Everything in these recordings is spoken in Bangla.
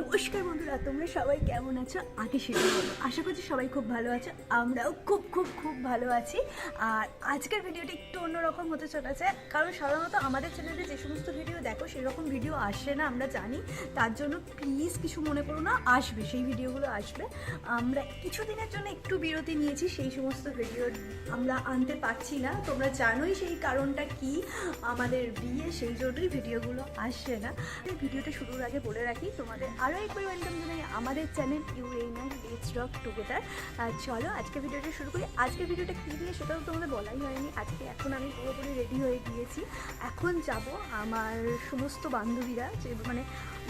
নমস্কার বন্ধুরা, তোমরা সবাই কেমন আছো? আগে সেটা বলো আশা করছি সবাই খুব ভালো আছো, আমরাও খুব খুব খুব ভালো আছি। আর আজকের ভিডিওটি একটু অন্যরকম হতে চলেছে, কারণ সাধারণত আমাদের চ্যানেলে যে সমস্ত ভিডিও দেখো, সেরকম ভিডিও আসে না, আমরা জানি। তার জন্য প্লিজ কিছু মনে করো না, আসবে, সেই ভিডিওগুলো আসবে। আমরা কিছুদিনের জন্য একটু বিরতি নিয়েছি, সেই সমস্ত ভিডিও আমরা আনতে পারছি না। তোমরা জানোই সেই কারণটা কি, আমাদের বিয়ে, সেই জন্যই ভিডিওগুলো আসছে না। ভিডিওটা শুরুর আগে বলে রাখি, তোমাদের আরও একবার ওয়েলকাম জানাই আমাদের channel U N R let's rock together চলো আজকে ভিডিওটা শুরু করি। আজকে ভিডিওটা কী দিয়ে সেটাও তোমাদের বলাই হয়নি। আজকে এখন আমি পুরোপুরি রেডি হয়ে গিয়েছি। এখন যাব আমার সমস্ত বান্ধবীরা, যে মানে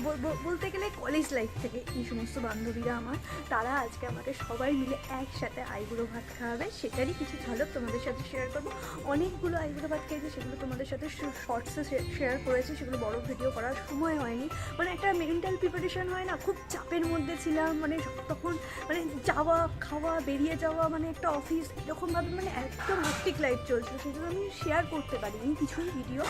বল- বল- বলতে গেলে কলেজ লাইফ থেকে এই সমস্ত বান্ধবীরা আমার। তারা আজকে আমাদের সবাই মিলে একসাথে আইবুড়ো ভাত খাওয়াবে। সেটারই কিছু ঝলক তোমাদের সাথে শেয়ার করব। অনেকগুলো আইবুড়ো ভাত খেয়েছি, সেগুলো তোমাদের সাথে শর্টসে শেয়ার করেছি। সেগুলো বড় ভিডিও করার সময় হয়নি। মানে একটা মেন্টাল প্রিপারেশন হয় না, খুব চাপের মধ্যে ছিলাম মানে তখন মানে যাওয়া, খাওয়া, বেরিয়ে যাওয়া মানে একটা অফিস এরকমভাবে মানে একদম হ্যাকটিক লাইফ চলছিল সেগুলো আমি শেয়ার করতে পারিনি কিছুই ভিডিও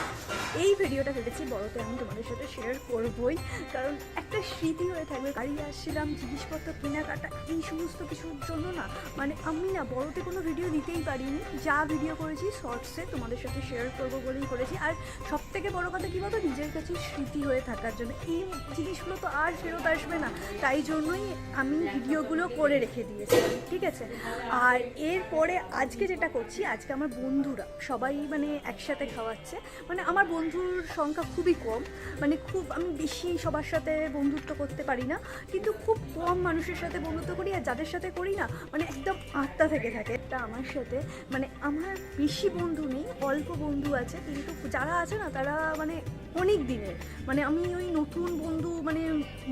এই ভিডিওটা ভেবেছি বড়তে আমি তোমাদের সাথে শেয়ার করবই। কারণ একটা স্মৃতি হয়ে থাকবে, গাড়ি আসছিলাম, জিনিসপত্র, কেনাকাটা, এই সমস্ত কিছুর জন্য না মানে আমি না বড়তে কোনো ভিডিও দিতেই পারিনি। যা ভিডিও করেছি শর্টসে তোমাদের সাথে শেয়ার করব বলেই করেছি। আর সব থেকে বড় কথা কী বলতো? নিজের কাছে স্মৃতি হয়ে থাকার জন্য। এই জিনিসগুলো তো আর ফেরত আসবে না। তাই জন্যই আমি ভিডিওগুলো করে রেখে দিয়েছি, ঠিক আছে? আর এরপরে আজকে যেটা করছি, আজকে আমার বন্ধুরা সবাই মানে একসাথে খাওয়াচ্ছে। মানে আমার বন্ধুর সংখ্যা খুবই কম। মানে খুব আমি বেশি সবার সাথে বন্ধুত্ব করতে পারি না। কিন্তু খুব কম মানুষের সাথে বন্ধুত্ব করি আর যাদের সাথে করি না মানে একদম আত্মা থেকে থাকে। তা আমার সাথে মানে আমার বেশি বন্ধু নেই, অল্প বন্ধু আছে। কিন্তু যারা আছে না, তারা মানে অনেক দিনের। মানে আমি ওই নতুন বন্ধু মানে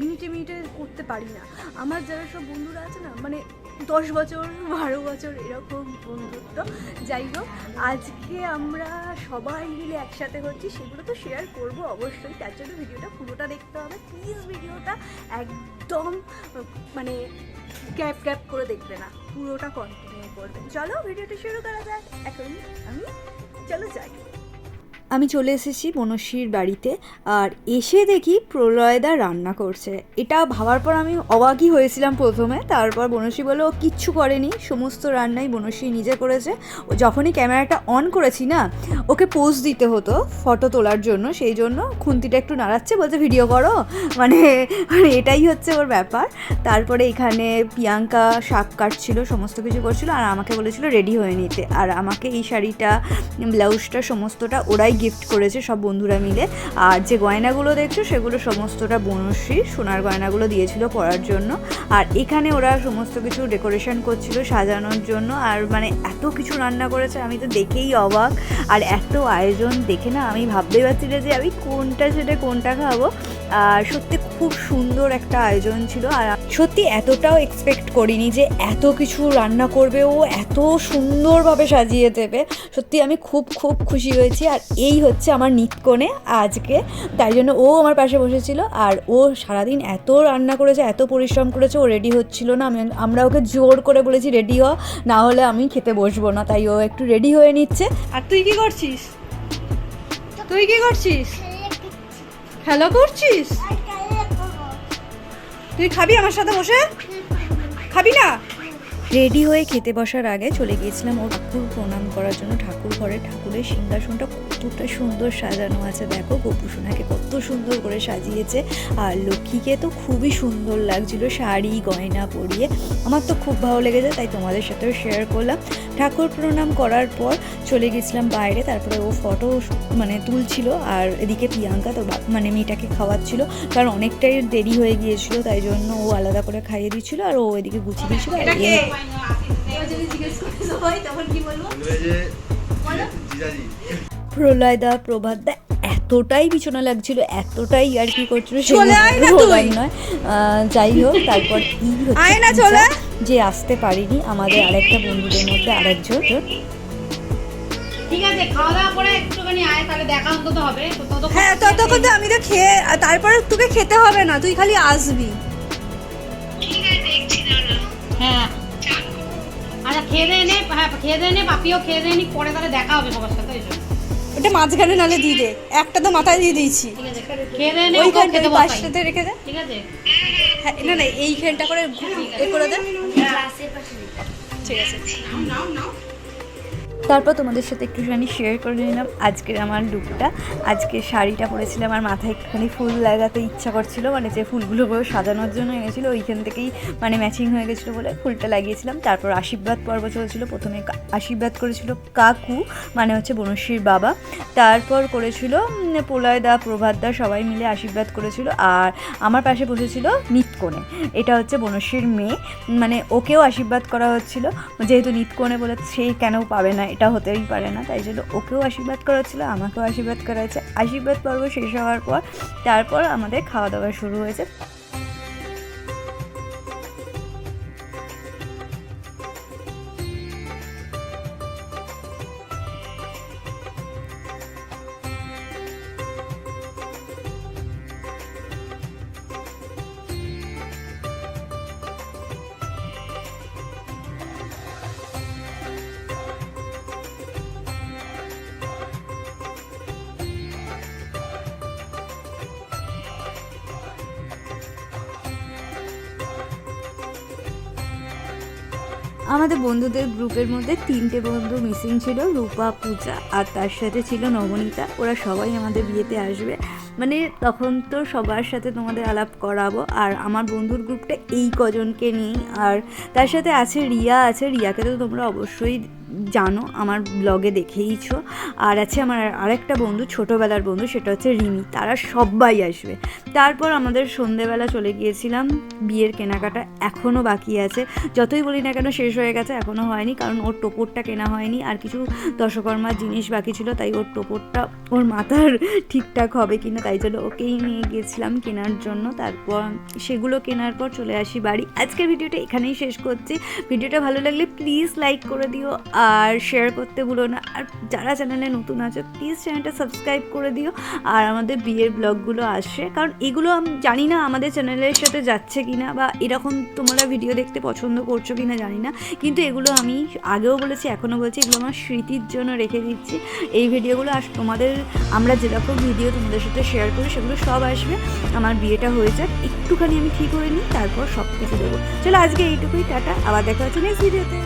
মিনিটে মিনিটে করতে পারি না। আমার যারা সব বন্ধুরা আছে না মানে দশ বছর, বারো বছর এরকম বন্ধুত্ব। যাই হোক, আজকে আমরা সবাই মিলে একসাথে হচ্ছি সেগুলো তো শেয়ার করব অবশ্যই। তার জন্য ভিডিওটা পুরোটা দেখতে হবে। প্লিজ ভিডিওটা একদম মানে ক্যাপ ক্যাপ করে দেখবে না। পুরোটা কন্টিনিউ করবে। চলো, ভিডিওটা শুরু করা যাক। এখন আমি চলো যাই। আমি চলে এসেছি বনশ্রীর বাড়িতে আর এসে দেখি প্রলয়দা রান্না করছে। এটা ভাবার পর আমি অবাকই হয়েছিলাম প্রথমে। তারপর বনশ্রী বলে ও কিচ্ছু করেনি। সমস্ত রান্নাই বনশ্রী নিজে করেছে। ও যখনই ক্যামেরাটা অন করেছি না, ওকে পোজ দিতে হতো ফটো তোলার জন্য। সেই জন্য খুন্তিটা একটু নাড়াচ্ছে, বলছে, ভিডিও করো। মানে মানে এটাই হচ্ছে ওর ব্যাপার। তারপরে এখানে প্রিয়াঙ্কা শাক কাটছিল, সমস্ত কিছু করছিল আর আমাকে বলেছিল রেডি হয়ে নিতে। আর আমাকে এই শাড়িটা, ব্লাউজটা, সমস্তটা ওরাই গিফট করেছে সব বন্ধুরা মিলে। আর যে গয়নাগুলো দেখছ, সেগুলো সমস্তটা বনশ্রী সোনার গয়নাগুলো দিয়েছিল পরার জন্য। আর এখানে ওরা সমস্ত কিছু ডেকোরেশন করছিল সাজানোর জন্য। আর মানে এত কিছু রান্না করেছে, আমি তো দেখেই অবাক। আর এত আয়োজন দেখে না আমি ভাবতেই পারছি যে আমি কোনটা সেটা কোনটা খাব। আর সত্যি খুব সুন্দর একটা আয়োজন ছিল। আর সত্যি এতটাও এক্সপেক্ট করিনি যে এত কিছু রান্না করবে, ও এত সুন্দরভাবে সাজিয়ে দেবে। সত্যি আমি খুব খুব খুশি হয়েছি। আর এই হচ্ছে আমার নিত্যকোণে আজকে। তাই জন্য ও আমার পাশে বসেছিল আর ও সারাদিন এত রান্না করেছে, এত পরিশ্রম করেছে, ও রেডি হচ্ছিল না। আমি, আমরা ওকে জোর করে বলেছি রেডি হ, না হলে আমি খেতে বসবো না। তাই ও একটু রেডি হয়ে নিচ্ছে। আর তুই কি করছিস? তুই কি করছিস? খেলা করছিস? তুই খাবি আমার সাথে বসে? খাবি না? রেডি হয়ে খেতে বসার আগে চলে গিয়েছিলাম ওর ঠাকুর প্রণাম করার জন্য। ঠাকুর ঘরে ঠাকুরের সিংহাসনটা কতটা সুন্দর সাজানো আছে। দেখো গোপুসোনাকে কত সুন্দর করে সাজিয়েছে। আর লক্ষ্মীকে তো খুবই সুন্দর লাগছিল শাড়ি গয়না পরিয়ে। আমার তো খুব ভালো লেগেছে তাই তোমাদের সাথেও শেয়ার করলাম। ঠাকুর প্রণাম করার পর চলে গেছিলাম বাইরে তারপরে ও ফটো মানে তুলছিল আর এদিকে প্রিয়াঙ্কা তো মানে মেয়েটাকে খাওয়াচ্ছিল কারণ অনেকটাই দেরি হয়ে গিয়েছিল তাই জন্য ও আলাদা করে খাইয়ে দিচ্ছিল আর ও এদিকে গুছিয়ে দিচ্ছিল আর প্রলয়দা প্রভাতদা এতটাই বিছানা লাগছিল এতটাই আর কি করছিল। বলার নয় যাই হোক তারপর ই হচ্ছে। যে আসতে পারিনি আমাদের আরেকটা বন্ধুদের মধ্যে আরেকজন। ঠিক আছে খাওয়া দাওয়া করে একটুখানি আয় তাহলে দেখা অন্তত হবে। তো ততক্ষণ- হ্যাঁ ততক্ষণ তো আমি তো খেয়ে তারপরে তোকে খেতে হবে না তুই খালি আসবি। হ্যাঁ। আচ্ছা খেয়ে দিয়ে নে হ্যাঁ খেয়ে দিয়ে নে পাপিও খেয়ে দিয়ে নি পরে তাহলে দেখা হবে সবার সাথে ওই জন্য। এটা মাঝখানে নালে দিয়ে দে একটা তো মাথায় দিয়ে দিয়েছি। ওইখানটা পাশটাতে রেখে দে। ঠিক আছে? হ্যাঁ না না এইখানটা করে এ করে দে। ঠিক আছে। তারপর তোমাদের সাথে একটুখানি শেয়ার করে নিলাম আজকের আমার লুকটা আজকে শাড়িটা পরেছিলাম আমার মাথায় একটুখানি ফুল লাগাতে ইচ্ছা করছিল মানে যে ফুলগুলো সাজানোর জন্য এনেছিল, ওইখান থেকেই মানে ম্যাচিং হয়ে গেছিল বলে ফুলটা লাগিয়েছিলাম। তারপর আশীর্বাদ পর্ব চলছিল, প্রথমে আশীর্বাদ করেছিল কাকু মানে হচ্ছে বনশ্রীর বাবা। তারপর করেছিল প্রভাত দা সবাই মিলে আশীর্বাদ করেছিল। আর আমার পাশে বসেছিল নিতকোণে, এটা হচ্ছে বনশ্রীর মেয়ে। মানে ওকেও আশীর্বাদ করা হচ্ছিল, যেহেতু নিতকোণে বলে সে কেন পাবে না এটা হতেই পারে না। তাই জন্য ওকেও আশীর্বাদ করা হচ্ছিল, আমাকেও আশীর্বাদ করা হয়েছে। আশীর্বাদ পর্ব শেষ হওয়ার পর, তারপর আমাদের খাওয়া দাওয়া শুরু হয়েছে। আমাদের বন্ধুদের গ্রুপের মধ্যে তিনটে বন্ধু মিসিং ছিল, রূপা, পূজা আর তার সাথে ছিল নবনীতা। ওরা সবাই আমাদের বিয়েতে আসবে। মানে তখন তো সবার সাথে তোমাদের আলাপ করাবো। আর আমার বন্ধুর গ্রুপটা এই কজনকে নিয়েই। আর তার সাথে আছে রিয়া, আছে রিয়াকে তো তোমরা অবশ্যই জানো, আমার ব্লগে দেখেইছো। আর আছে আমার আরেকটা বন্ধু, ছোটোবেলার বন্ধু, সেটা হচ্ছে রিমি। তারা সবাই আসবে। তারপর আমাদের সন্ধেবেলা চলে গিয়েছিলাম। বিয়ের কেনাকাটা এখনও বাকি আছে। যতই বলি না কেন, শেষ হয়ে গেছে এখনও হয়নি। কারণ ওর টোপরটা কেনা হয়নি। আর কিছু দশকর্মার জিনিস বাকি ছিল, তাই ওর টোপরটা ওর মাথার ঠিকঠাক হবে কি না, তাই জন্য ওকেই নিয়ে গিয়েছিলাম কেনার জন্য। তারপর সেগুলো কেনার পর চলে আসি বাড়ি। আজকের ভিডিওটা এখানেই শেষ করছি। ভিডিওটা ভালো লাগলে প্লিজ লাইক করে দিও। আর শেয়ার করতে ভুলো না। আর যারা চ্যানেলে নতুন আছে প্লিজ চ্যানেলটা সাবস্ক্রাইব করে দিও। আর আমাদের বিয়ের ব্লগগুলো আসে কারণ এগুলো আমি জানি না আমাদের চ্যানেলের সাথে যাচ্ছে কি না বা এরকম তোমরা ভিডিও দেখতে পছন্দ করছ কি না জানি না। কিন্তু এগুলো আমি আগেও বলেছি, এখনও বলছি, এগুলো আমার স্মৃতির জন্য রেখে দিচ্ছি। এই ভিডিওগুলো আস তোমাদের, আমরা যেরকম ভিডিও তোমাদের সাথে শেয়ার করি, সেগুলো সব আসবে। আমার বিয়েটা হয়ে যাক, একটুখানি আমি ঠিক করে নিই, তারপর সব কিছু দেবো। চলো আজকে এইটুকুই, টাটা। আবার দেখা হচ্ছে নেক্সট ভিডিওতে